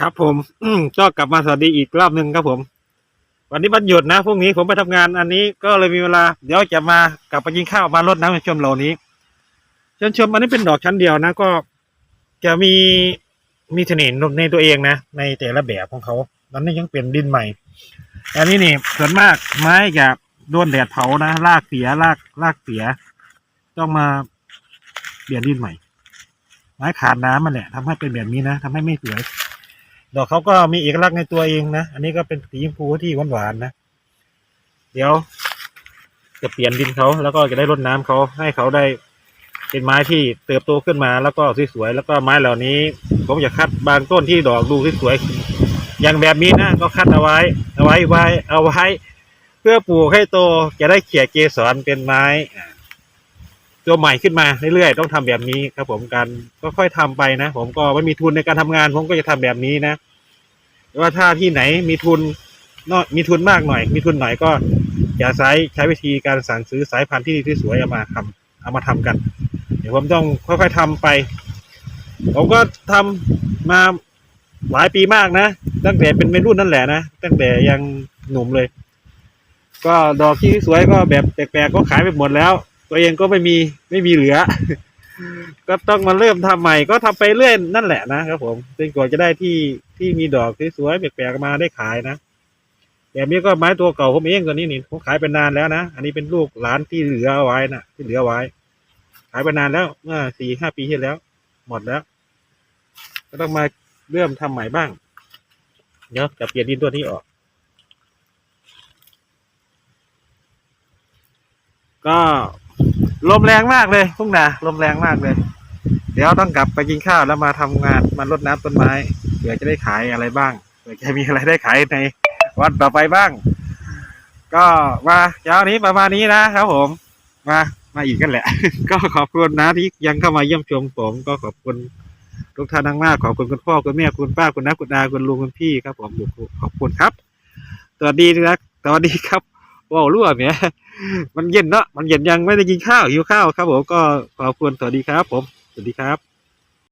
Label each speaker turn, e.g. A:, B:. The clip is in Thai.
A: ครับผม อืมก็กลับมาสวัสดีอีกรอบหนึ่งครับผม วันนี้วันหยุดนะพรุ่งนี้ผมไปทำงานอันนี้ก็เลยมีเวลา เดี๋ยวจะมากลับไปกินข้าวมารดน้ำชมเหล่านี้ชมชมอันนี้เป็นดอกชั้นเดียวนะก็จะมีมีเสน่ห์ในตัวเองนะในแต่ละแบบของเขาตอนนี้ยังเป็นดินใหม่ อันนี้นี่ส่วนมากไม้จะโดนแดดเผานะรากเสียรากรากเสีย ต้องมาเปลี่ยนดินใหม่ ไม้ขาดน้ำมันแหละทำให้เป็นแบบนี้นะทำให้ไม่สวย ดอกเขาก็มีเอกลักษณ์ในตัวเองนะ อันนี้ก็เป็นสีชมพูที่หวานๆนะ เดี๋ยว จะเปลี่ยนดินเขาแล้วก็จะได้รดน้ำเขาให้เขาได้ เป็นไม้ที่เติบโตขึ้นมาแล้วก็สวยๆแล้วก็ไม้เหล่านี้ ผมจะคัดบางต้นที่ดอกดูสวยๆอย่างแบบนี้นะก็คัดเอาไว้ เอาไว้ไว้เอาไว้ เพื่อปลูกให้โตจะได้เขี่ยเกสรเป็นไม้ ตัวใหม่ขึ้นมาเรื่อยๆต้องทำแบบนี้ครับ ผมการก็ค่อยๆทำไปนะผมก็ไม่มีทุนในการทำงาน ผมก็จะทำแบบนี้นะว่าถ้าที่ไหนมีทุนนอยมีทุนมากหน่อย มีทุนหน่อยก็อย่าใช้ใช้วิธีการสั่งซื้อสายพันธุ์ที่ดีที่สวยเอามาทำเอามาทำกัน เดี๋ยวผมต้องค่อยๆทำไป ผมก็ทำมาหลายปีมากนะ ตั้งแต่เป็นวัยรุ่นนั่นแหละนะตั้งแต่ยังหนุ่มเลย ก็ดอกที่สวยก็แบบแปลกๆก็ขายไปหมดแล้ว ตัวเองก็ไม่มีไม่มีเหลือ ก็ต้องมาเริ่มทำใหม่ก็ทำไปเรื่อยนั่นแหละนะครับผมจนกว่าจะได้ที่ที่มีดอกสวยๆแปลกๆมาได้ขายนะแบบนี้ก็ไม้ตัวเก่าผมเองตัวนี้นี่ผมขายไปนานแล้วนะอันนี้เป็นลูกหลานที่เหลือเอาไว้นะที่เหลือไว้ ขายไปนานแล้วเมื่อสี่ห้าปีที่แล้ว หมดแล้ว ก็ต้องมาเริ่มทำใหม่บ้างเดี๋ยวจะเปลี่ยนดินตัวนี้ออก ก็ ลมแรงมากเลยพุ่งนาลมแรงมากเลย เดี๋ยวต้องกลับไปกินข้าวแล้วมาทำงานมารดน้ำต้นไม้เผื่อจะได้ขายอะไรบ้างเผื่อจะมีอะไรได้ขายในวันต่อไปบ้าง ก็มาเช้านี้ประมาณนี้นะครับผมมามาอีกกันแหละ ก็ขอบคุณนะที่ยังเข้ามาเยี่ยมชมผมก็ขอบคุณทุกท่านมากขอบคุณคุณพ่อคุณแม่คุณป้าคุณน้าคุณอาคุณลุงคุณพี่ครับผมขอบคุณครับสวัสดีนะสวัสดีครับ ว้าวรั่วเนี่ยมันเย็นเนาะมันเย็นยังไม่ได้กินข้าวหิวข้าวครับผมก็ขอบคุณสวัสดีครับ ผมสวัสดีครับ